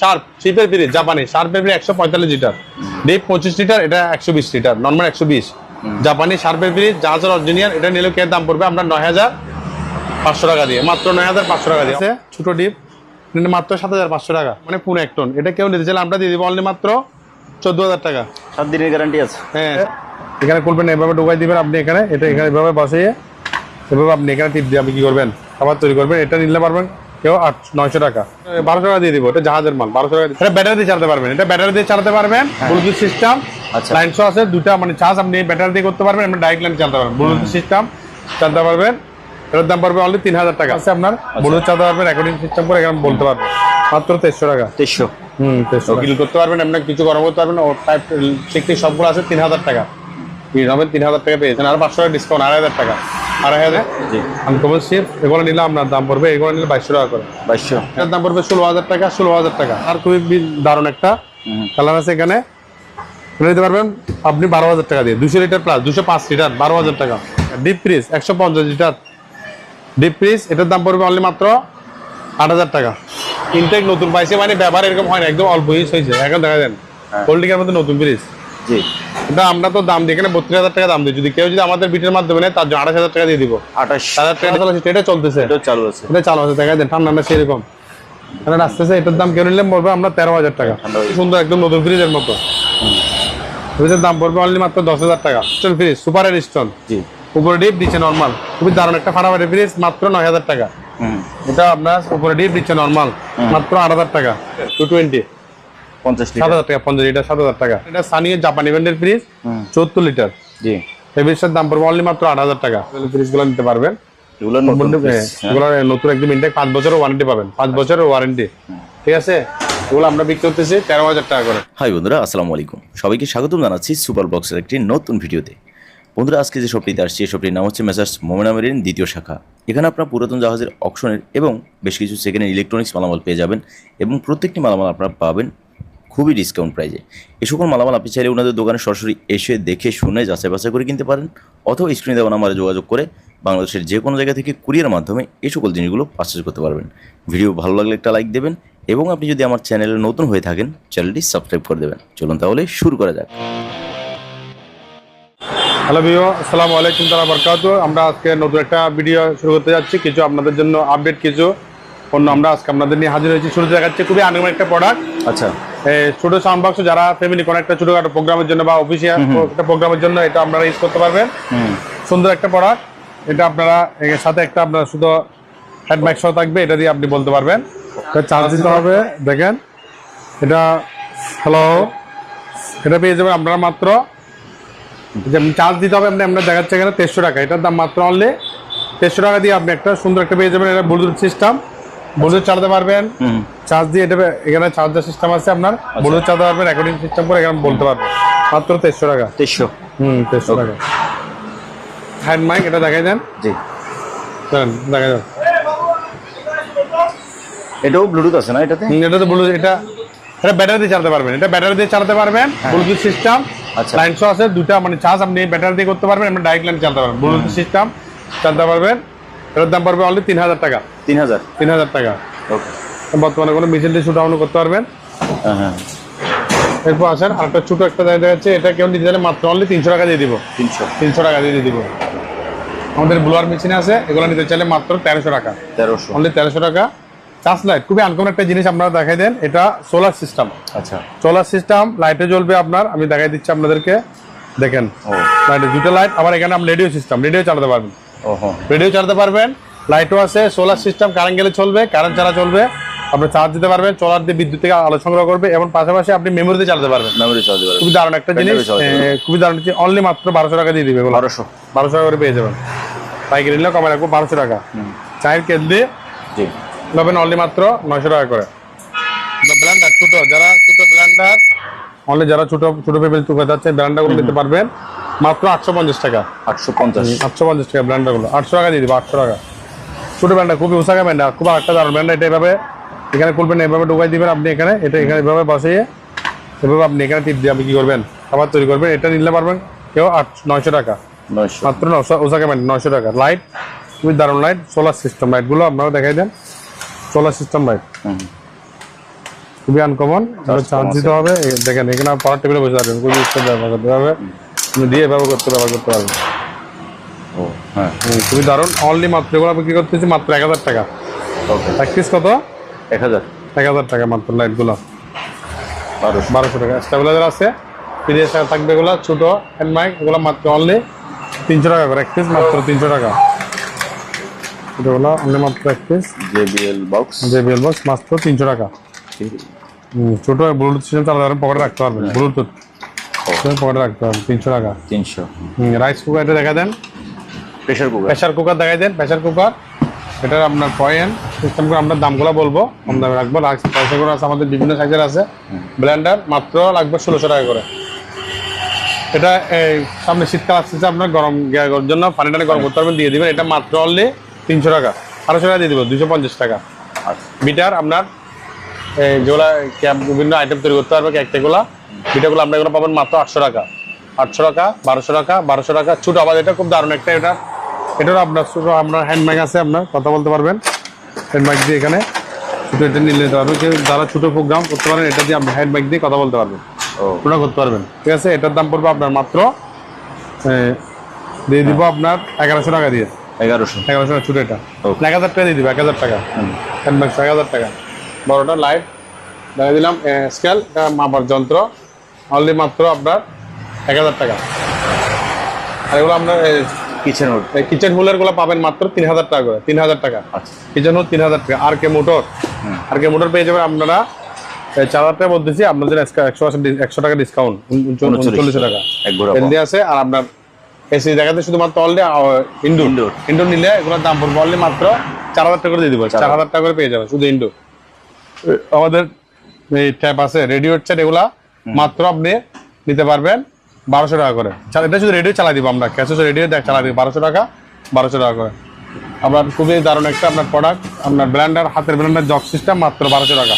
Sharp শিপের fridge জাপানি শার্পের fridge একশো পঁয়তাল্লিশ লিটার। ডিপ পঁচিশ লিটার এটা একশো বিশ লিটার নর্মাল একশো বিশ। জাপানি শার্পের ফ্রিজ জাহাজের অরিজিনিয়াল এটা নিলে কে দাম পড়বে? আমরা নয় হাজার পাঁচশো টাকা দিয়ে মাত্র নয় হাজার পাঁচশো টাকা দিয়ে। ছোট ডিপ মাত্র সাত হাজার পাঁচশো টাকা। মানে পুরো এক টন। এটা কেউ নিতে চাইলে আমরা দিয়ে দিব অনলি মাত্র চোদ্দ হাজার টাকা। সাত দিনের গ্যারান্টি আছে। হ্যাঁ। এখানে খুলবেন এভাবে ঢুকাই দিবেন আপনি এখানে। এটা এখানে এভাবে বসিয়ে এভাবে আপনি এখানে টিপ দিয়ে আপনি কি করবেন? খাবার তৈরি করবেন এটা নিলে পারবেন। কেউ আট নয়শো টাকা। বারোশো টাকা দিয়ে দিব এটা জাহাজের মাল বারোশো টাকা এটা ব্যাটারি দিয়ে চালাতে পারবেন এটা ব্যাটারি দিয়ে চালাতে পারবেন ব্লুটুথ সিস্টেম আচ্ছা। লাইন শো আছে দুটা মানে চার্জ আপনি ব্যাটারি দিয়ে করতে পারবেন আপনি ডাইরেক্ট লাইন চালাতে পারবেন ব্লুটুথ সিস্টেম চালাতে পারবেন। এটার দাম পড়বে অনলি তিন হাজার টাকা। আছে আপনার? ব্লুটুথ চালাতে পারবেন রেকর্ডিং সিস্টেম করে এখানে বলতে পারবেন। মাত্র তেইশশো টাকা। তেইশশো। হুম কিল করতে পারবেন আপনার কিছু গরম করতে পারবেন ও টাইপ সবগুলো আছে তিন হাজার টাকা। তিন হাজার টাকা পেয়েছেন আর পাঁচশো টাকা ডিসকাউন্ট আড়াই হাজার টাকা। আড়াই হাজার? জি। আনকমন শিপ এগুলো নিলে আপনার দাম পড়বে এগুলো নিলে বাইশশো টাকা করে। বাইশশো। এটার দাম পড়বে ষোলো হাজার টাকা ষোলো হাজার টাকা। আর খুবই দারুণ একটা কালার আছে এখানে। নিতে পারবেন আপনি বারো হাজার টাকা দিয়ে। দুশো লিটার প্লাস দুশো পাঁচ লিটার বারো হাজার টাকা। ডিপ ফ্রিজ একশো পঞ্চাশ লিটার। ডিপ ফ্রিজ এটার দাম পড়বে অনলি মাত্র আট হাজার টাকা। ইনটেক নতুন পাইছে মানে ব্যবহার এরকম হয় না একদম অল্প ইউজ হয়েছে। এখন দেখা যান। হোল্ডিং এর মধ্যে নতুন ফ্রিজ জি। এটা আমরা তো দাম দিই। এখানে বত্রিশ হাজার টাকা দাম দিই। যদি কেউ যদি আমাদের বিটের মাধ্যমে নেয় তার জন্য আঠাশ হাজার টাকা দিয়ে দিব। আঠাশ। হাজার টাকা চলছে এটা চলতেছে। এটাও চালু আছে। এটা চালু আছে দেখা যায়। ঠান্ডা সেরকম এটা আসতেছে এটার দাম কেউ নিলে পড়বে আমরা তেরো হাজার টাকা। সুন্দর একদম নতুন ফ্রিজের মতো। ফ্রিজের দাম পড়বে অনলি মাত্র দশ হাজার টাকা। স্টোন ফ্রিজ সুপার এর স্টোন জি। উপরে ডিপ দিচ্ছে নর্মাল খুবই দারুণ একটা ফাটাফাটি ফ্রিজ মাত্র নয় হাজার টাকা। এটা আপনার উপরে ডিপ দিচ্ছে নর্মাল মাত্র আট হাজার টাকা। টু টোয়েন্টি পঞ্চাশ সাত হাজার টাকা পঞ্চাশ লিটার সাত হাজার টাকা। এটা সানিয়ে জাপানি ব্র্যান্ডের ফ্রিজ লিটার জি। এই ফ্রিজটার দাম পড়বে অনলি মাত্র আট হাজার টাকা। ফ্রিজগুলো নিতে পারবেন। এগুলো নতুন হ্যাঁ, একদম ইনটেক পাঁচ বছরের ওয়ারেন্টি পাবেন। পাঁচ বছরের ওয়ারেন্টি ঠিক আছে? এগুলো আমরা বিক্রি করতেছি তেরো হাজার টাকা করে। হাই বন্ধুরা আসসালামু আলাইকুম। সবাইকে স্বাগতম জানাচ্ছি সুপার বক্সের একটি নতুন ভিডিওতে। বন্ধুরা আজকে যে শপটিতে আসছি এই শপটির নাম হচ্ছে মেসার্স মোমেনামেরিন দ্বিতীয় শাখা। এখানে আপনার পুরাতন জাহাজের অকশনের এবং বেশ কিছু সেকেন্ড ইলেকট্রনিক্স মালামাল পেয়ে যাবেন এবং প্রত্যেকটি মালামাল আপনারা পাবেন খুবই ডিসকাউন্ট প্রাইজে এই সকল মালামাল আপনি চাইলে ওনাদের দোকানে সরাসরি এসে দেখে শুনে যাচাই বাছাই করে কিনতে পারেন অথবা স্ক্রিনে দেওয়া নাম্বারে যোগাযোগ করে বাংলাদেশের যে কোনো জায়গা থেকে কুরিয়ার মাধ্যমে এই সকল জিনিসগুলো পারচেজ করতে পারবেন। ভিডিও ভালো লাগলে একটা লাইক দেবেন এবং আপনি যদি আমার চ্যানেলে নতুন হয়ে থাকেন চ্যানেলটি সাবস্ক্রাইব করে দেবেন। চলুন তাহলে শুরু করা যাক। হ্যালো ভিও আসসালামু আলাইকুম তালা বরকাত। আমরা আজকে নতুন একটা ভিডিও শুরু করতে যাচ্ছি। কিছু আপনাদের জন্য আপডেট কিছু পণ্য আমরা আজকে আপনাদের নিয়ে হাজির হয়েছি। শুরুতে দেখাচ্ছি খুবই আনকমন একটা প্রোডাক্ট আচ্ছা। ছোট সাউন্ড বক্স যারা ফ্যামিলি কোনো একটা ছোটখাটো প্রোগ্রামের জন্য বা অফিসিয়াল একটা প্রোগ্রামের জন্য এটা আপনারা ইউজ করতে পারবেন। সুন্দর একটা প্রোডাক্ট এটা আপনারা এর সাথে একটা আপনার শুধু মাইক সহ থাকবে এটা দিয়ে আপনি বলতে পারবেন। চার্জ দিতে হবে দেখেন। এটা হ্যালো এটা পেয়ে যাবেন আপনারা মাত্র চার্জ দিতে হবে আপনি আপনার দেখাচ্ছে এখানে তেরোশো টাকা। এটার দাম মাত্র অনলি তেরোশো টাকা দিয়ে আপনি একটা সুন্দর একটা পেয়ে যাবেন এটা ব্লুটুথ সিস্টেম ব্লুটুথ চালাতে পারবেন। চার্জ দিয়ে এটা এখানে চার্জার সিস্টেম আছে আপনার। ব্লুটুথ চালাতে পারবেন রেকর্ডিং সিস্টেম করে এখানে বলতে পারবেন। মাত্র তেরোশো টাকা। তেইশশো। হুম তেরোশো টাকা। হ্যান্ড মাইক এটা দেখাই দেন। জি। দেন দেখা যাক এটাও ব্লুটুথ আছে না এটাতে? এটা তো ব্লুটুথ এটা এটা ব্যাটারি দিয়ে চালাতে পারবেন। এটা ব্যাটারি দিয়ে চালাতে পারবেন। ব্লুটুথ সিস্টেম আচ্ছা। লাইন শো আছে দুটা মানে চার্জ আপনি ব্যাটারি দিয়ে করতে পারবেন আপনি ডাইরেক্ট লাইন চালাতে পারবেন। ব্লুটুথ সিস্টেম চালাতে পারবেন। এটার দাম পড়বে অনলি তিন হাজার টাকা। তিন হাজার তিন হাজার টাকা। ওকে। বর্তমানে কোনো মিছিল দিয়ে শুট ডাউন করতে পারবেন। হ্যাঁ হ্যাঁ। এরপর আসেন আরেকটা ছোট একটা দেখা যাচ্ছে এটা কেউ নিতে চাইলে মাত্র অনলি তিনশো টাকা দিয়ে দিব। তিনশো। তিনশো টাকা দিয়ে দিব। আমাদের ব্লোয়ার মেশিন আছে এগুলো নিতে চাইলে মাত্র তেরোশো টাকা। তেরোশো। অনলি তেরোশো টাকা। চার্জ লাইট খুবই আনকমন একটা জিনিস আপনারা দেখাই দেন এটা সোলার সিস্টেম আচ্ছা। সোলার সিস্টেম লাইটে জ্বলবে আপনার আমি দেখাই দিচ্ছি আপনাদেরকে। দেখেন ও। লাইটে দুটো লাইট আবার এখানে আপনি রেডিও সিস্টেম রেডিও চালাতে পারবেন। রেডিও চালাতে পারবেন লাইটও আছে সোলার সিস্টেম কারেন্ট গেলে চলবে কারেন্ট ছাড়া চলবে। আপনি চার্জ দিতে পারবেন সোলার দিয়ে বিদ্যুৎ থেকে আলো সংগ্রহ করবে এবং পাশাপাশি আপনি মেমোরিতে চালাতে পারবেন। মেমোরি চালাতে পারবে খুবই দারুণ একটা জিনিস পারবেন। খুবই দারুণ অনলি মাত্র বারোশো টাকা দিয়ে দিবে বারোশো। বারোশো টাকা করে পেয়ে যাবেন। পাইকারি নিলে কমে রাখব বারোশো টাকা। চায়ের কেন্দ্রে জি। নেবেন অনলি মাত্র নয়শো টাকা করে। ব্ল্যান্ডার ছোট যারা ছোট ব্ল্যান্ডার অনলি যারা ছোট ছোট পেপেল চুকে যাচ্ছে ব্ল্যান্ডারগুলো নিতে পারবেন। মাত্র আটশো পঞ্চাশ টাকা। আটশো পঞ্চাশ। আটশো পঞ্চাশ টাকা ব্ল্যান্ডারগুলো আটশো টাকা দিয়ে দিবো আটশো টাকা। ছোট ব্র্যান্ডার খুবই উষাকা ব্র্যান্ডার খুব একটা দারুণ ব্র্যান্ডার এটা এভাবে এখানে খুলবেন এভাবে ঢুকাই দিবেন আপনি এখানে। এটা এখানে এভাবে বসিয়ে এভাবে আপনি এখানে টিপ দিয়ে আপনি কী করবেন? খাবার তৈরি করবেন এটা নিলে পারবেন কেউ আট নয়শো টাকা। মাত্র নশো ওসাকা ব্র্যান্ড নয়শো টাকা। লাইট খুবই দারুণ লাইট সোলার সিস্টেম লাইটগুলো আপনারা দেখাই দেন। সোলার সিস্টেম লাইট হুম। খুবই আনকমন চার্জ দিতে হবে। দেখেন এখানে পড়ার টেবিলে বসে পারবেন খুবই ইচ্ছা ব্যবহার করতে হবে। আপনি দিয়ে ব্যবহার করতে ব্যবহার করতে পারবেন। ও হ্যাঁ। খুবই দারুণ। অনলি মাত্র এগুলো বিক্রি করতেছি মাত্র এক হাজার টাকা। ওকে এক পিস কত? এক হাজার। এক হাজার টাকা মাত্র লাইটগুলো বারোশো। বারোশো টাকা। স্টেবিলাইজার আছে পিডিএস থাকবে এগুলো ছোটো হ্যান্ড মাইক এগুলো মাত্র অনলি তিনশো টাকা করে এক পিস মাত্র তিনশো টাকা। এগুলো অনলি মাত্র এক পিস জেবিএল বক্স যে বেল বক্স মাত্র তিনশো টাকা। ছোট ব্লুটুথ সিস্টেম চালাতে পকেটে রাখতে পারবেন ব্লুটুথ পকেটে রাখতে পারবেন তিনশো টাকা। তিনশো। রাইস কুকারটা দেখা দেন। প্রেশার কুকার প্রেশার কুকার দেখাই দেন প্রেশার কুকার এটার আপনার পয়েন্ট সিস্টেম করে আমরা দামগুলো বলব কম দামে রাখব। প্রেশার কুকার আছে আমাদের বিভিন্ন সাইজের আছে। ব্লেন্ডার মাত্র লাগবে ষোলোশো টাকা করে। এটা এই সামনে শীতকাল আসতেছে আপনার গরম জন্য পানি টানি গরম করতে পারবেন দিয়ে দিবেন। এটা মাত্র অনলি তিনশো টাকা। আড়াইশো টাকা দিয়ে দিব দুশো পঞ্চাশ টাকা। আচ্ছা। বিটার আপনার যেগুলা ক্যাব বিভিন্ন আইটেম তৈরি করতে পারবে কেকটেগুলা বিটাগুলো আমরা এগুলো পাবেন মাত্র আটশো টাকা। আটশো টাকা বারোশো টাকা বারোশো টাকা। ছোট আবার এটা খুব দারুণ একটা এটা। এটারও আপনার ছোটো আপনার হ্যান্ডব্যাগ আছে আপনার কথা বলতে পারবেন। হ্যান্ডব্যাগ দিয়ে এখানে ছোটো এটা নিয়ে নিতে পারবেন। কেউ যারা ছোটো প্রোগ্রাম করতে পারেন এটা দিয়ে আপনি হ্যান্ডব্যাগ দিয়ে কথা বলতে পারবেন। ও। ওটা করতে পারবেন। ঠিক আছে? এটার দাম পড়বে আপনার মাত্র দিয়ে দিব আপনার এগারোশো টাকা দিয়ে। এগারোশো। এগারোশো টাকা ছোটো এটা. এক হাজার টাকা দিয়ে দিব এক হাজার টাকা। হ্যান্ডব্যাগস এক হাজার টাকা। বড়টা লাইট দেখা দিলাম। স্কেল মাপার যন্ত্র। অনলি মাত্র আপনার এক হাজার টাকা। আর এগুলো আপনার কিচেন রোড কিচেন হুলেরগুলো পাবেন মাত্র তিন হাজার টাকা করে তিন হাজার টাকা। আচ্ছা। কিচেন হুল তিন হাজার টাকা। আর কে মোটর আর কে মোটর পেয়ে যাবেন আপনারা চার হাজার টাকা বলতেছি আপনাদের একশো একশো টাকা ডিসকাউন্ট উনচল্লিশশো টাকা। এলডি আছে আর আপনার এসি দেখাতে শুধুমাত্র অলরেডি ইনডোর। ইনডোর নিলে এগুলোর দাম পড়বে অলরেডি মাত্র চার হাজার টাকা করে দিয়ে দিব চার হাজার। টাকা করে পেয়ে যাবেন শুধু ইনডোর আমাদের এই ট্যাপ আছে রেডিও সেট এগুলা মাত্র আপনি নিতে পারবেন বারোশো টাকা করে। চা- এটা শুধু রেডিও চালাই দিব আমরা ক্যাশ রেডিও দেখ চালাই দিব বারোশো টাকা বারোশো টাকা করে। আপনার খুবই দারুণ একটা আপনার প্রোডাক্ট আপনার ব্র্যান্ডার হাতের ব্র্যান্ডার জগ সিস্টেম মাত্র বারোশো টাকা।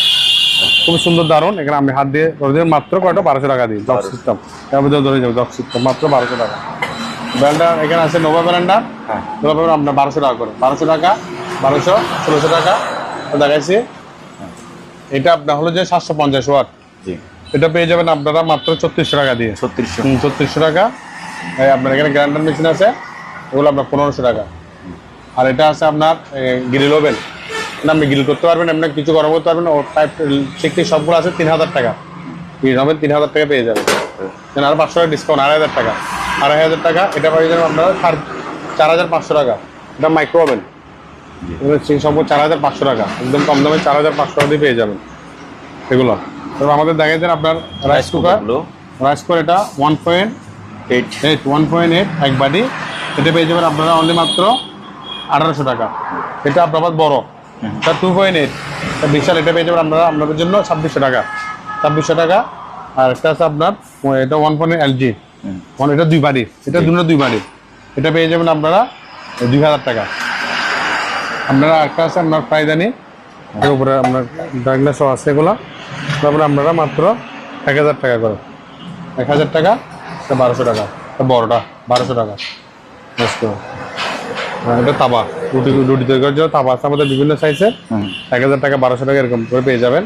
খুবই সুন্দর দারুণ এখানে আমি হাত দিয়ে করে দিন মাত্র কয়টা? বারোশো টাকা দিই জগ সিস্টেম এর মধ্যে ধরে যাব জগ সিস্টেম মাত্র বারোশো টাকা। ব্র্যান্ডার এখানে আছে নোভা ব্র্যান্ডার হ্যাঁ। নোভা ব্র্যান্ডার আপনার বারোশো টাকা করে। বারোশো টাকা বারোশো ষোলোশো টাকা। দেখাইছি। এটা আপনার হলো যে সাতশো পঞ্চাশ ওয়াট। জি। এটা পেয়ে যাবেন আপনারা মাত্র ছত্রিশশো টাকা দিয়ে। ছত্রিশশো। ছত্রিশশো টাকা। আপনার এখানে গ্রাইন্ডার মেশিন আছে ওগুলো আপনার পনেরোশো টাকা। আর এটা আছে আপনার গ্রিল ওভেন। আপনি গ্রিল করতে পারবেন আপনি কিছু গরম করতে পারবেন ও টাইপ ঠিক সবগুলো আছে তিন হাজার টাকা। গ্রিল ওভেন তিন হাজার টাকা পেয়ে যাবেন। দেন আরও পাঁচশো টাকা ডিসকাউন্ট আড়াই হাজার টাকা। আড়াই হাজার টাকা এটা পেয়ে যাবেন আপনারা চার হাজার পাঁচশো টাকা। এটা মাইক্রো ওভেন সম্পূর্ণ চার হাজার পাঁচশো টাকা। একদম কম দামে চার হাজার পাঁচশো টাকা দিয়ে পেয়ে যাবেন এগুলো। তবে আমাদের দেখা যায় আপনার রাইস কুকার রাইস কুকার এটা one point eight eight one point eight এক বাটি। এটা পেয়ে যাবেন আপনারা অনলি মাত্র আঠারোশো টাকা। এটা আপনার বড়। এটা টু পয়েন্ট এইট বিশাল এটা পেয়ে যাবেন আপনারা আপনাদের জন্য ছাব্বিশশো টাকা। ছাব্বিশশো টাকা। আর একটা আছে আপনার এটা ওয়ান পয়েন্ট এলজি। ওয়ান এটা দুই বাড়ি এটা দুটো দুই বাড়ি এটা পেয়ে যাবেন আপনারা দুই হাজার টাকা। আপনারা একটা আছে আপনার প্রাইদানি এর উপরে আপনার ডায়াগনোস আছে এগুলো। তারপরে আপনারা মাত্র এক হাজার টাকা করে। এক হাজার টাকা বারোশো টাকা। বড়টা বারোশো টাকা। বুঝতে হ্যাঁ এটা তাবা। রুটি রুটি তৈরি করার জন্য তাবা আছে আমাদের বিভিন্ন সাইজের এক হাজার টাকা বারোশো টাকা এরকম করে পেয়ে যাবেন।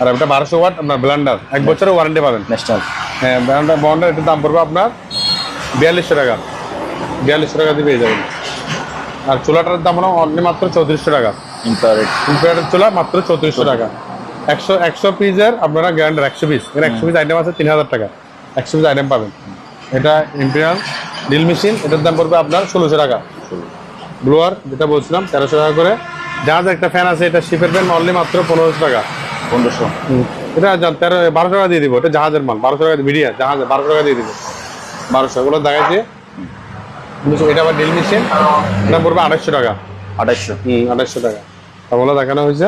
আর এটা বারোশো ওয়াট আপনার ব্লেন্ডার এক বছরের ওয়ারেন্টি পাবেন। হ্যাঁ ব্লেন্ডার বন্ডার এটার দাম পড়বে আপনার বিয়াল্লিশশো টাকা। বিয়াল্লিশশো টাকা দিয়ে পেয়ে যাবেন। আর চুলাটার দাম হলো অনলি মাত্র চৌত্রিশশো টাকা। ইনফ্রারেড ইনফ্রারেড চুলা মাত্র চৌত্রিশশো টাকা। একশো একশো পিসের আপনারা গ্র্যান্ডার একশো পিস এর একশো পিস আইটেম আছে তিন হাজার টাকা। একশো পিস আইটেম পাবেন। এটা ইম্পিরিয়াল ডিল মেশিন এটার দাম পড়বে আপনার ষোলোশো টাকা। ব্লোয়ার যেটা বলছিলাম তেরোশো টাকা করে। যার একটা ফ্যান আছে এটা শিপের ফ্যান অনলি মাত্র পনেরোশো টাকা। পনেরোশো। এটা তেরো বারোশো টাকা দিয়ে দিব। এটা জাহাজের মাল বারোশো টাকা ভিডিয়া জাহাজ বারোশো টাকা দিয়ে দিব। বারোশো এগুলো দেখাইছি। এটা আবার ডিল মেশিন? এটা পড়বে আড়াইশো টাকা। আঠাইশশো হুম আড়াইশো টাকা। ওগুলো দেখানো হয়েছে।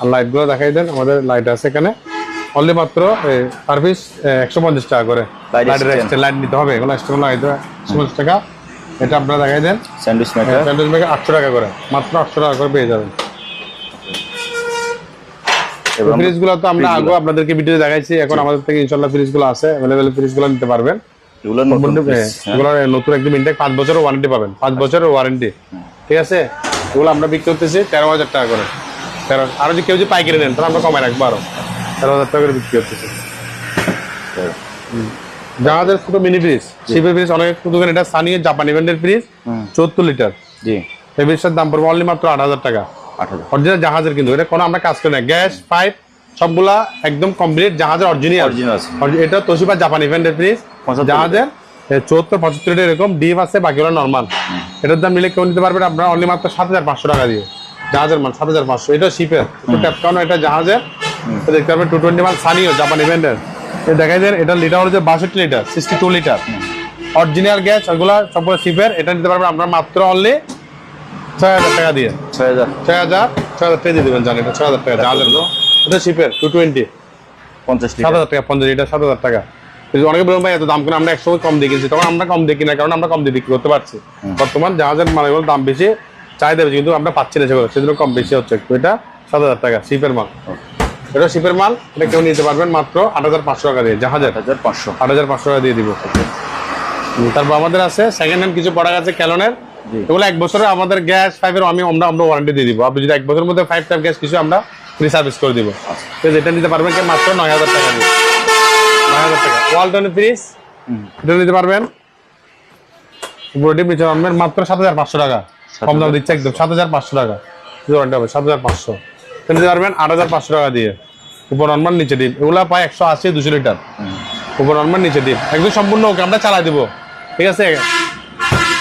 আর লাইটগুলো দেখাই দেন আমাদের লাইট আছে এখানে। অনলি মাত্র সার্ভিস একশো পঞ্চাশ টাকা করে। Light লাইটের extra। এক্সট্রা লাইট নিতে হবে এগুলো এক্সট্রা লাইট একশো পঞ্চাশ টাকা। এটা আপনারা দেখাই দেন। স্যান্ডউইচ মেকার স্যান্ডউইচ মেকার আটশো টাকা করে। মাত্র আটশো টাকা করে পেয়ে যাবেন। ফ্রিজগুলো তো আমরা আগে আপনাদেরকে ভিডিও দেখাইছি। এখন আমাদের থেকে ইনশাল্লাহ ফ্রিজগুলো আছে অ্যাভেলেবেল ফ্রিজগুলো নিতে পারবেন। এগুলো নতুন piece, হ্যাঁ। এগুলো নতুন একদম ইনটেক পাঁচ বছরের ওয়ারেন্টি পাবেন পাঁচ বছরের ওয়ারেন্টি ঠিক আছে? এগুলো আমরা বিক্রি করতেছি তেরো হাজার টাকা করে। তেরো আরও যদি কেউ যদি পাইকারি নেন তাহলে আমরা কমাই রাখব আরও। তেরো হাজার টাকা করে বিক্রি করতেছে। জাহাজের ছোট মিনি ফ্রিজ শিপের ফ্রিজ অনেক দোকান এটা স্থানীয় জাপানি ব্র্যান্ডের ফ্রিজ চুয়াত্তর লিটার জি। এই ফ্রিজটার দাম পড়বে অনলি মাত্র আট হাজার টাকা। অরিজিনাল জাহাজের কিন্তু এটা কোনো আমরা কাজ করি না। গ্যাস পাইপ সবগুলা একদম কমপ্লিট জাহাজের অরিজিনাল এটা তোশিবা জাপানি ব্র্যান্ডের ফ্রিজ জাহাজের চুয়াত্তর পঁচাত্তর লিটার এরকম ডিপ আছে বাকিগুলো নর্মাল এটার দাম নিলে কেউ নিতে পারবেন আপনারা অনলি মাত্র সাত হাজার পাঁচশো টাকা দিয়ে। জাহাজের মাল সাত হাজার পাঁচশো। এটা শিপের ট্যাপ কারণ এটা জাহাজের। দেখতে পারবেন টু টোয়েন্টি মাল সানিও জাপানি এটা দেখাই দেন এটা লিটার হচ্ছে বাষট্টি litre sixty two litre original gas ওগুলা সবগুলো শিপের এটা নিতে পারবেন আপনার মাত্র অনলি ছয় হাজার টাকা দিয়ে। ছয় হাজার। ছয় হাজার ছয় হাজার টাকা দিয়ে দেবেন জানি এটা ছয় হাজার টাকা জাহাজের। এটা শিপের টু টোয়েন্টি পঞ্চাশ সাত হাজার টাকা পঞ্চাশ লিটার সাত হাজার টাকা। অনেকে বলবেন ভাই এত দাম করে আমরা একসময় কম কিনছি। তখন আমরা কম দিয়ে কিনা কারণ আমরা কম দিয়ে বিক্রি করতে পারছি। বর্তমান জাহাজের মালগুলোর দাম বেশি চাহিদা বেশি কিন্তু আমরা পাচ্ছি না সেগুলো। সেজন্য কম বেশি হচ্ছে একটু। এটা সাত হাজার টাকা শিপের মাল। এটা শিপের মাল এটা কেউ নিতে পারবেন মাত্র আট হাজার পাঁচশো টাকা দিয়ে জাহাজের। হাজার পাঁচশো। আট হাজার পাঁচশো টাকা দিয়ে দিব। তারপর আমাদের আছে সেকেন্ড হ্যান্ড কিছু প্রোডাক্ট আছে ক্যালনের। এগুলো এক বছরে আমাদের গ্যাস ফাইভের আমি আমরা আমরা ওয়ারেন্টি দিয়ে দিব। আপনি যদি এক বছরের মধ্যে ফাইভ টাইপ গ্যাস কিছু আমরা ফ্রি সার্ভিস করে দিব। তো যেটা নিতে পারবেন মাত্র নয় হাজার টাকা দিয়ে। ফ্রিজ নিতে পারবেন সাত হাজার পাঁচশো টাকা কম দাম দিচ্ছে একদম সাত হাজার পাঁচশো টাকা সাত হাজার পাঁচশো নিতে পারবেন আট হাজার পাঁচশো টাকা দিয়ে উপর নিচে এগুলা একশো আশি দুশো লিটার। উপর নর্মাল নিচে একদম সম্পূর্ণ আমরা চালাই দিব ঠিক আছে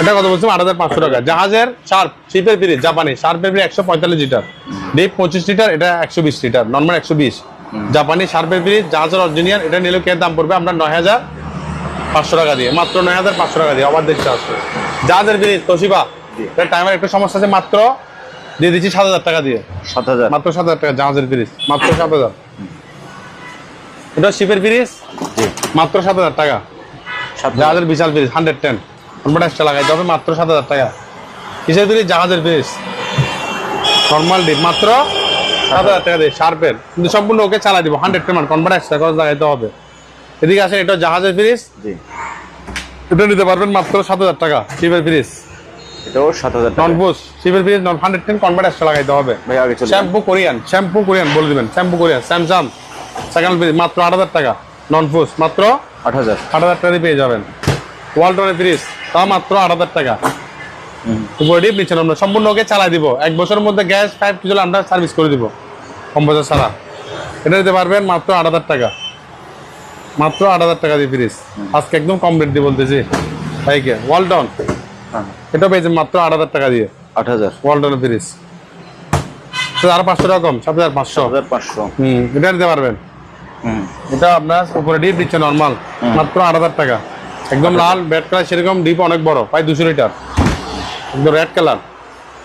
এটা কত বলছি আট হাজার পাঁচশো টাকা জাহাজের শার্প শিপের ফ্রিজ জাপানি শার্পের ফ্রিজ একশো পঁয়তাল্লিশ লিটার ডিপ পঁচিশ লিটার এটা একশো বিশ লিটার নর্মাল একশো বিশ জাপানি শার্পের ফ্রিজ জাহাজের অরিজিনিয়াল এটা নিলে কে দাম পড়বে? আমরা নয় হাজার পাঁচশো টাকা দিয়ে। মাত্র নয় হাজার পাঁচশো টাকা দিয়ে। আবার দেখতে আসবে জাহাজের ফ্রিজ তোশিবা। এটা টাইমের একটা সমস্যা আছে মাত্র দিয়ে দিচ্ছি সাত হাজার টাকা দিয়ে। সাত হাজার। মাত্র সাত হাজার টাকা জাহাজের ফ্রিজ মাত্র সাত হাজার। এটা শিপের ফ্রিজ মাত্র সাত হাজার টাকা। জাহাজের বিশাল ফ্রিজ হান্ড্রেড টেন। কনভার্টাসটা লাগাইতে হবে মাত্র সাত হাজার টাকা। কিসের ফ্রিজ জাহাজের ফ্রিজ নর্মাল ডিপ মাত্র সাত হাজার টাকা দিয়ে শার্পের। কিন্তু সম্পূর্ণ ওকে চালাই দিব হান্ড্রেড টেন কনভার্টাসটা খরচ লাগাইতে হবে। এদিকে আসেন এটা জাহাজের ফ্রিজ জি। এটা নিতে পারবেন মাত্র সাত হাজার টাকা ফ্রিজ এটাও সাত হাজার টাকা। নন বুস ফ্রিজ নন হান্ড্রেড টেন কনভার্টাসটা লাগাইতে হবে। ভাই আগে চলে শ্যাম্পু কোরিয়ান শ্যাম্পু কোরিয়ান বলে দিবেন shampoo Korean Samsung second fridge মাত্র আট হাজার টাকা নন ফুস মাত্র আট হাজার। আট হাজার টাকা দিয়ে পেয়ে যাবেন। ওয়ালটনের ফ্রিজ তা মাত্র আট হাজার টাকা। উপরে ডিপ নিচ্ছেন আমরা সম্পূর্ণ ওকে চালাই দিব। এক বছরের মধ্যে গ্যাস পাইপ কিছু আমরা সার্ভিস করে দিব। কম বছর ছাড়া। এটা দিতে পারবেন মাত্র আট হাজার টাকা। মাত্র আট হাজার টাকা দিয়ে ফ্রিজ আজকে একদম কম রেট দিয়ে বলতেছি। ভাইকে ওয়ালটন হ্যাঁ। এটা পেয়েছেন মাত্র আট হাজার টাকা দিয়ে। আট হাজার। ওয়ালটনের ফ্রিজ আরও পাঁচশো টাকা কম সাত হাজার পাঁচশো। পাঁচশো। হুম এটা দিতে পারবেন। এটা আপনার উপরে ডিপ দিচ্ছে নর্মাল মাত্র আট হাজার টাকা। একদম লাল ব্যাট কালার সেরকম ডিপ অনেক বড়। প্রায় দুশো লিটার। একদম red colour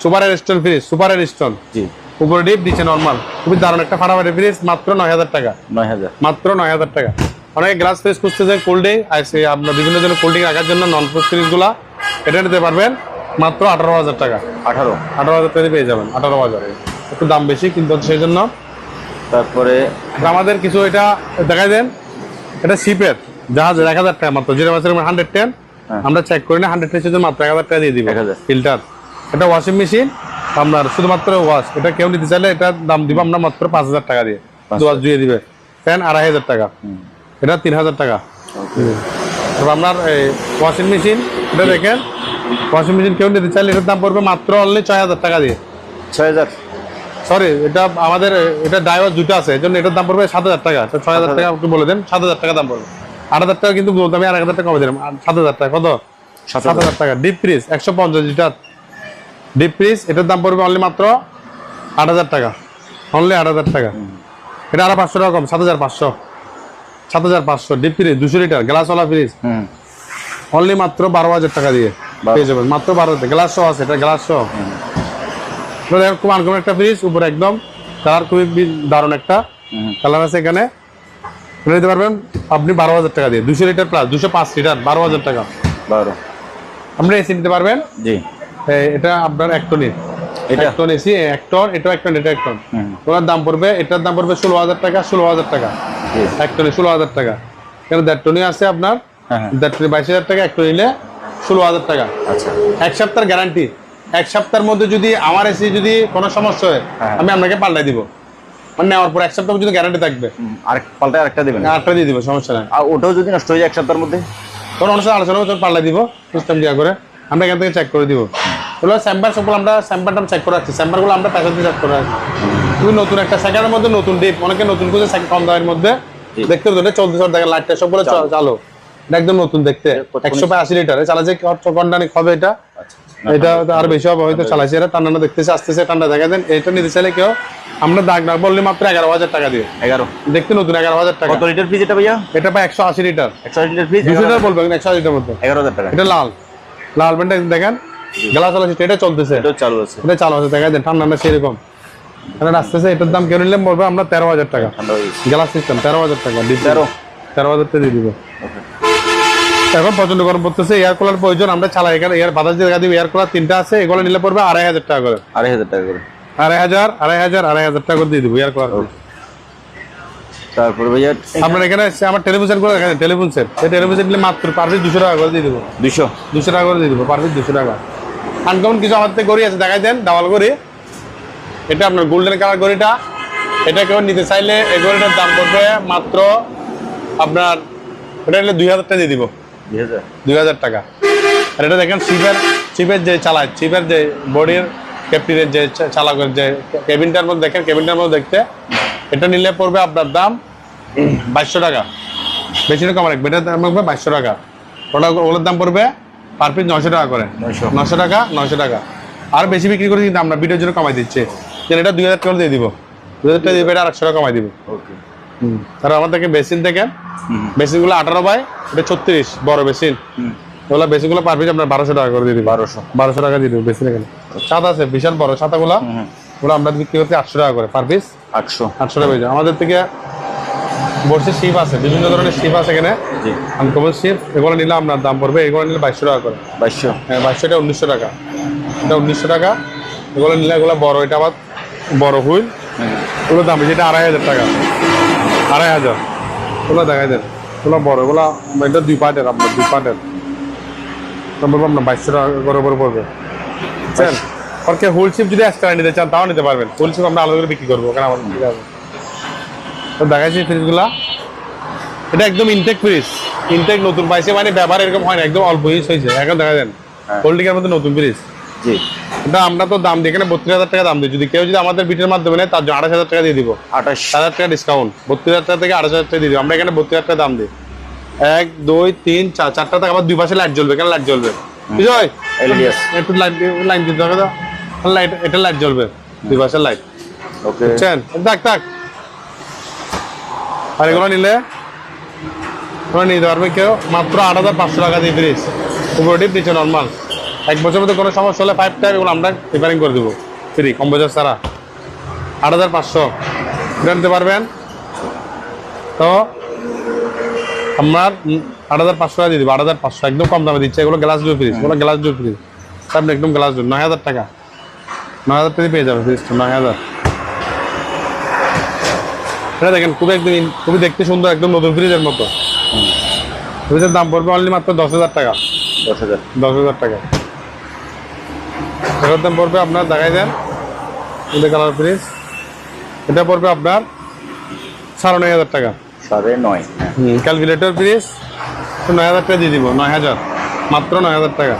super stone fridge super stone জি। উপরে ডিপ দিচ্ছে নর্মাল খুবই দারুণ একটা ফাটাফাটি ফ্রিজ মাত্র নয় হাজার টাকা। নয় হাজার। মাত্র নয় হাজার টাকা। অনেকে গ্লাস ফ্রিজ খুঁজতেছে কোল্ড ড্রিঙ্ক আর সে আপনার বিভিন্ন ধরনের কোল্ড রাখার জন্য নন ফ্রিজ ফ্রিজগুলা এটা নিতে পারবেন মাত্র আঠারো হাজার টাকা। আঠারো। আঠারো হাজার টাকা পেয়ে যাবেন আঠারো হাজার। একটু দাম বেশি কিন্তু সেই জন্য। তারপরে আমাদের কিছু এটা দেখাই দেন এটা শিপের জাহাজের এক হাজার টাকা মাত্র। যেটা মাসের হান্ড্রেড টেন। আমরা চেক করি না হান্ড্রেড টেন মাত্র এক হাজার টাকা দিয়ে দিব। 1000 ফিল্টার এটা ওয়াশিং মেশিন আপনার শুধুমাত্র ওয়াশ এটা কেউ নিতে চাইলে এটা দাম দিব আমরা মাত্র পাঁচ হাজার টাকা দিয়ে। ওয়াশ দিয়ে দিবে। ফ্যান আড়াই হাজার টাকা। এটা তিন হাজার টাকা। তারপর আপনার এই ওয়াশিং মেশিন এটা দেখেন। ওয়াশিং মেশিন কেউ নিতে চাইলে এটার দাম পড়বে মাত্র অনলি ছয় হাজার টাকা দিয়ে। ছয় হাজার। সরি এটা আমাদের এটা ড্রাইভার দুটো আছে এই জন্য এটার দাম পড়বে সাত হাজার টাকা। ছয় হাজার টাকা একটু বলে দেন সাত হাজার টাকা দাম পড়বে। আট হাজার টাকা কিন্তু বলতে আমি এক হাজার টাকা কমে দিলাম। সাত হাজার টাকা কত? সাত সাত হাজার। টাকা। ডিপ ফ্রিজ একশো পঞ্চাশ লিটার। ডিপ ফ্রিজ এটার দাম পড়বে অনলি মাত্র আট হাজার টাকা। অনলি আট হাজার টাকা। এটা আরও পাঁচশো টাকা কম সাত হাজার পাঁচশো। সাত হাজার পাঁচশো ডিপ ফ্রিজ দুশো লিটার গ্লাসওয়ালা ফ্রিজ অনলি মাত্র বারো হাজার টাকা দিয়ে পেয়ে যাবেন। মাত্র বারো হাজার গ্লাস সহ আছে এটা গ্লাস সহ খুব আনকমন একটা ফ্রিজ উপরে একদম। কালার খুবই দারুণ একটা কালার আছে এখানে। নিতে পারবেন আপনি বারো হাজার টাকা দিয়ে। দুশো লিটার প্লাস দুশো পাঁচ লিটার বারো হাজার টাকা। বারো। আপনি এসি নিতে পারবেন। জি। এটা আপনার এক টনই এক টন এসি এক টন এটাও এক টন এটা এক টন। ওনার দাম পড়বে এটার দাম পড়বে ষোলো হাজার টাকা ষোলো হাজার টাকা। এক টনে ষোলো হাজার টাকা। কেন দেড় আছে আপনার। হ্যাঁ হ্যাঁ। দেড় টনে বাইশ হাজার টাকা এক টন নিলে ষোলো হাজার টাকা। আচ্ছা। এক সপ্তাহের গ্যারান্টি এক সপ্তাহের মধ্যে যদি আমার এসে যদি কোনো সমস্যা হয় হ্যাঁ। আমি আপনাকে পাল্টাই দিব। মানে নেওয়ার পর এক সপ্তাহ পর্যন্ত গ্যারান্টি থাকবে। আরেক পাল্টায় আরেকটা দেবেন? আটটা দিয়ে দিব সমস্যা নাই। আর ওটাও যদি নষ্ট হয়ে যায় এক সপ্তাহের মধ্যে? তখন অনুষ্ঠান আলোচনা তোর দিব সিস্টেম দিয়া করে। আমরা এখান থেকে চেক করে দিব। এগুলো স্যাম্পার সবগুলো আমরা স্যাম্পারটা চেক করে রাখছি স্যাম্পারগুলো আমরা প্যাকেজ দিয়ে চেক করে রাখছি তুমি নতুন একটা সেকেন্ডের মধ্যে নতুন ডিপ অনেকে নতুন খুঁজে কম দামের মধ্যে দেখতে চলতে চলতে দেখেন লাইটটা সবগুলো চালো। একদম নতুন দেখতে। একশো আশি লিটার চালা যে ঘন্টানিক হবে এটা? আচ্ছা এটা আর বেশি হবে হয়তো চালাইছে এটা ঠান্ডা দেখতেছে আসতেছে ঠান্ডা দেখা দেন। এটা নিতে চাইলে কেউ আমরা দাগ না বললে মাত্র এগারো হাজার টাকা দিয়ে এগারো। দেখতে নতুন এগারো হাজার টাকা। কত লিটার ফ্রিজ এটা ভাইয়া? এটা পায় একশো আশি লিটার একশো লিটার ফ্রিজ দুশো লিটার বলবেন একশো আশি লিটার মতো এগারো হাজার টাকা। এটা লাল। লাল প্যান্টটা দেখেন গ্লাস চালাচ্ছে এটা চলতেছে। চালু আছে। এটা চালু আছে দেখা যায় ঠান্ডা না সেরকম। এটা আসতেছে এটার দাম কেউ নিলে আমরা তেরো হাজার টাকা। গ্লাস সিস্টেম তেরো হাজার টাকা তেরো? তেরো হাজার টাকা দিয়ে দিব। এখন প্রচণ্ড গরম পড়তেছে এয়ার কুলার প্রয়োজন আমরা চালাই। এখানে এয়ার বাতাস দিয়ে দেখা দিব এয়ার কুলার তিনটা আছে এগুলো নিলে পড়বে আড়াই হাজার টাকা করে। আড়াই হাজার টাকা করে। আড়াই হাজার আড়াই হাজার আড়াই হাজার টাকা করে দিয়ে দিব এয়ার কুলার তারপরে ভাইয়া আপনার এখানে আমার টেলিভিশন করে সেট সেই টেলিভিশন নিলে মাত্র পার পিস দুশো টাকা করে দিয়ে দিব। দুশো? দুশো টাকা করে দিয়ে দিব পার পিস দুশো টাকা। আনকমন কিছু আমার থেকে গড়ি আছে দেখাই দেন ডাবল গড়ি। এটা আপনার গোল্ডেন কালার গড়িটা। এটা কেউ নিতে চাইলে এই গড়িটার দাম পড়বে মাত্র আপনার এটা দুই হাজার টাকা দিয়ে দিব। দুই হাজার? টাকা। আর এটা দেখেন চিপের চিপের যে চালায় চিপের যে বডির ক্যাপ্টিনের যে চালকের যে কেবিনটার মধ্যে দেখেন কেবিনটার মধ্যে দেখতে। এটা নিলে পড়বে আপনার দাম বাইশশো টাকা। বেশি রকম রাখবে এটার দাম পড়বে বাইশশো টাকা। ওটা ওগুলোর দাম পড়বে পার পিস নশো টাকা করে। নশো টাকা নশো টাকা। আর বেশি বিক্রি করে কিন্তু আমরা ভিডিওর জন্য কমাই দিচ্ছে। যেন এটা দুই হাজার টাকা দিয়ে দিব। দুই হাজার টাকা দিবে এটা আটশো টাকা কমাই দিব। আমার থেকে বেসিন হুম। বেসিনগুলো আঠারো বাই এটা ছত্রিশ বড় বেসিন। ওগুলো বেসিনগুলো পার পিস আমরা বারোশো টাকা করে দিয়ে দিবো। বারোশো। বারোশো টাকা দিয়ে দেবো বেসিন এখানে। ছাতা আছে বিশাল বড়। ছাতাগুলো। ওগুলো আমরা বিক্রি করতে আটশো টাকা করে পার পিস আটশো। আটশো টাকা। আমাদের থেকে বর্ষের শিপ আছে বিভিন্ন ধরনের শিপ আছে এখানে। জি। আনকমন শিপ এগুলো নিলে আপনার দাম পড়বে এগুলো নিলে বাইশশো টাকা করে। বাইশশো। হ্যাঁ বাইশশো এটা উনিশশো টাকা। এটা উনিশশো টাকা। এগুলো নিলে এগুলো বড় এটা আবার বড় হুইল। ওগুলো দাম যেটা আড়াই হাজার টাকা। আড়াই হাজার। ওগুলো দেখাই দেন। ওগুলো বড় ওগুলো এটা দুই পার্টের আপনার দুই পার্টের বলব আপনার বাইশশো টাকা করে করে পড়বে। বুঝছেন? আর কে হুইল শিপ যদি এক্সট্রা নিতে চান তাও নিতে পারবেন। হুইল শিপ আমরা আলাদা করে বিক্রি করব কারণ আছে তো দেখাইছি ফ্রিজগুলা এটা একদম ইনটেক ফ্রিজ ইনটেক নতুন পাইছে মানে ব্যবহার এরকম হয় না একদম অল্প ইউজ হয়েছে। এখন দেখা দেন হ্যাঁ। হোল্ডিং এর মধ্যে নতুন ফ্রিজ জি। এটা আমরা তো দাম দিই এখানে বত্রিশ হাজার টাকা দাম দিই। যদি কেউ যদি আমাদের বিটের মাধ্যমে নেয় তার জন্য আঠাশ হাজার টাকা দিয়ে দিব। আঠাশ। হাজার টাকা ডিসকাউন্ট বত্রিশ হাজার টাকা থেকে আঠাশ হাজার টাকা দিয়ে দিব। আমরা এখানে বত্রিশ হাজার টাকা দাম দিই। এক দুই তিন চার চারটা থেকে আবার দুই পাশে লাইট জ্বলবে। কেন লাইট জ্বলবে? বিজয়? একটু লাইট লাইন দিতে হবে তো লাইট এটা লাইট জ্বলবে। দুই পাশের লাইট ওকে থাক থাক। আর এগুলো নিলে? তোমরা নিতে পারবে কেউ মাত্র আট হাজার পাঁচশো টাকা দিয়ে ফ্রিজ উপরেটিভ নিচে নর্মাল এক বছরের মধ্যে কোনো সমস্যা হলে ফাইভ টাইম এগুলো আমরা রিপেয়ারিং করে দেবো। ফ্রি কম বছর ছাড়া। আট হাজার পাঁচশো। জানতে পারবেন? তো আমার আট হাজার পাঁচশো টাকা দিয়ে দেবো, আট হাজার পাঁচশো। একদম কম দামে দিচ্ছে। এগুলো গ্লাস ডোর ফ্রিজ এগুলো গ্লাস ডোর ফ্রিজ সামনে একদম গ্লাস ডোর নয় হাজার টাকা। নয় হাজার টাকা পেয়ে যাবে ফ্রিজটা নয় হাজার। এটা দেখেন খুবই একদম ইন- খুবই দেখতে সুন্দর একদম নতুন ফ্রিজের মতো। ফ্রিজের দাম পড়বে অনলি মাত্র দশ হাজার টাকা। দশ হাজার। দশ হাজার টাকা। এটার দাম পড়বে আপনার দেখাই দেন এটা কালার ফ্রিজ এটা পড়বে আপনার সাড়ে নয় হাজার টাকা। সাড়ে নয়। হ্যাঁ ক্যালকুলেটর ফ্রিজ নয় হাজার টাকা দিয়ে দিব নয় হাজার। মাত্র নয় হাজার টাকা।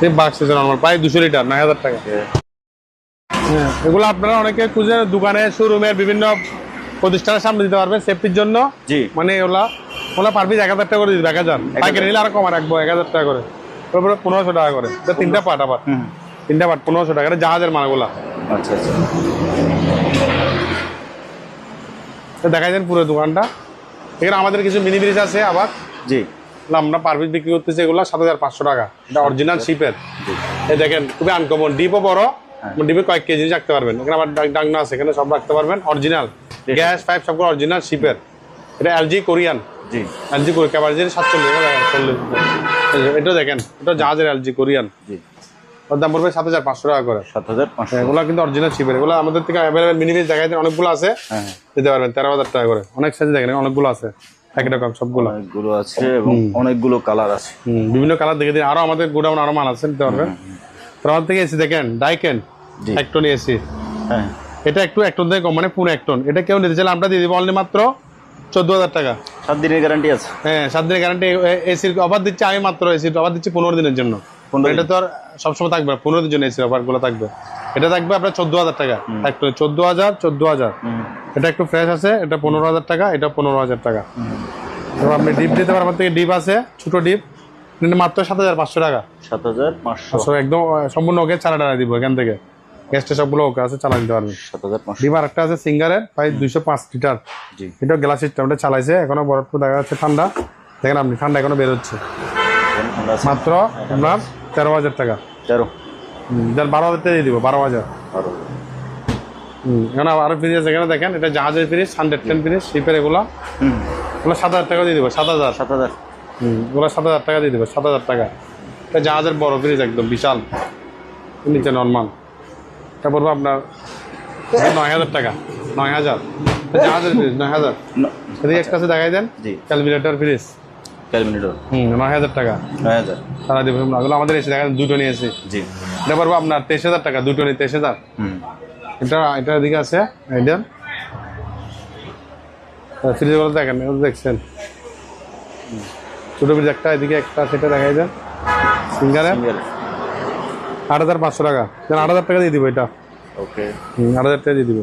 সেই বাক্স আছে নর্মাল প্রায় দুশো লিটার নয় হাজার টাকা। হ্যাঁ, এগুলো আপনারা অনেকে খুঁজে দোকানে শোরুমের বিভিন্ন প্রতিষ্ঠানের সামনে দিতে পারবেন সেফটির জন্য। জি। মানে ওলা ওগুলা পার পিস এক হাজার টাকা করে দিবে এক হাজার। পাইকারি নিলে আরও কমা রাখব এক হাজার টাকা করে। তারপরে পনেরোশো টাকা করে। তিনটা পাট আবার। তিনটা পাট পনেরোশো টাকা। জাহাজের মালগুলা। আচ্ছা আচ্ছা। তো দেখাই দেন পুরো দোকানটা। এখানে আমাদের কিছু মিনি ব্রিজ আছে আবার। জি। আমরা পার পিস বিক্রি করতেছি এগুলো সাত হাজার পাঁচশো টাকা। এটা অরিজিনাল শিপের এই দেখেন খুবই আনকমন ডিপও বড় ডিপে কয়েক কেজি রাখতে পারবেন। এখানে আবার ডাক- ডাকনা আছে এখানে সব রাখতে পারবেন। অরিজিনাল গ্যাস পাইপ সবগুলো অরিজিনাল শিপের এটা এলজি কোরিয়ান জি। এলজি কোরিয়ান ক্যাপাসিটি সাতচল্লিশ চল্লিশ এটা দেখেন এটা জাহাজের এলজি কোরিয়ান জি। ওর দাম পড়বে সাত হাজার পাঁচশো টাকা করে। সাত হাজার পাঁচশো। এগুলো কিন্তু অরিজিনাল শিপের এগুলো আমাদের থেকে অ্যাভেলেবেল মিনি পিস দেখাই দেন অনেকগুলো আছে। হ্যাঁ হ্যাঁ। দিতে পারবেন তেরো হাজার টাকা করে। অনেক সাইজ দেখেন অনেকগুলো আছে। এক রকম সবগুলো। অনেকগুলো আছে এবং অনেকগুলো কালার আছে। বিভিন্ন কালার দেখে দিন। আরও আমাদের গোডাউন আরও মাল আছে নিতে পারবেন। তো আমার থেকে এসি দেখেন ডাইকেন। একটনি এসি হ্যাঁ। এটা একটু এক টন থেকে কম মানে পুরো এক টন এটা কেউ নিতে চাইলে আমরা দিয়ে দিব অনলি মাত্র চোদ্দ হাজার টাকা। সাত দিনের গ্যারান্টি আছে। হ্যাঁ সাত দিনের গ্যারান্টি এসির অফার দিচ্ছি আমি মাত্র এসির অফার দিচ্ছি পনেরো দিনের জন্য। এটা তো আর সবসময় থাকবে পনেরো দিনের জন্য এসির অফারগুলো থাকবে। এটা থাকবে আপনার চোদ্দ হাজার টাকা। একটু চোদ্দ হাজার চোদ্দ হাজার। এটা একটু ফ্রেশ আছে এটা পনেরো হাজার টাকা এটা পনেরো হাজার টাকা। এবং আপনি ডিপ দিতে পারেন আমার থেকে ডিপ আছে ছোট ডিপ মাত্র সাত হাজার পাঁচশো টাকা। সাত হাজার পাঁচশো। পাঁচশো একদম সম্পূর্ণ ওকে চালা টাকা দিব এখান থেকে। গ্যাসটা সবগুলো ওকে আছে চালা দিতে পারবেন পাঁচশো। একটা আছে সিঙ্গারের প্রায় দুইশো পাঁচ লিটার। এটা গ্লাস সিস্টেমটা চালাইছে এখনও বরফ দেখা যাচ্ছে ঠান্ডা। দেখেন আপনি ঠান্ডা এখনও বেরোচ্ছে মাত্র আপনার তেরো হাজার টাকা। তেরো। বারো হাজার টাকা দিয়ে দিব বারো হাজার। হুম, এখানে আরও ফ্রিজ আছে এখানে দেখেন এটা জাহাজের ফ্রিজ হান্ড্রেড টেন ফ্রিজ শিপের এগুলো। এগুলো সাত হাজার টাকা দিয়ে দিব সাত হাজার। সাত হাজার। হুম, এগুলো সাত হাজার টাকা দিয়ে দিব সাত হাজার টাকা। এটা জাহাজের বড় ফ্রিজ একদম বিশাল। নিচে নর্মাল এটা পড়ব আপনার নয় হাজার টাকা নয় হাজার। জাহাজের ফ্রিজ নয় হাজার। একটা আছে দেখাই দেন। জি। ক্যালকুলেটর ফ্রিজ ক্যালমিনেটর হুম নয় হাজার টাকা। নয় হাজার। সারা দিব এগুলো আমাদের এসে দেখেন দুটো নিয়েছি জি। এটা পারব আপনার তেইশ হাজার টাকা দুটো নিয়ে তেইশ হাজার। হুম। এটা এটার দিকে আছে এটা ফ্রিজগুলো দেখেন এগুলো দেখছেন। হুম। ফ্রিজ একটা এদিকে একটা সেটা দেখাই দেন। সিঙ্গারের আট হাজার পাঁচশো টাকা। আট হাজার টাকা দিয়ে দিব এটা। ওকে আট হাজার টাকা দিয়ে দিব।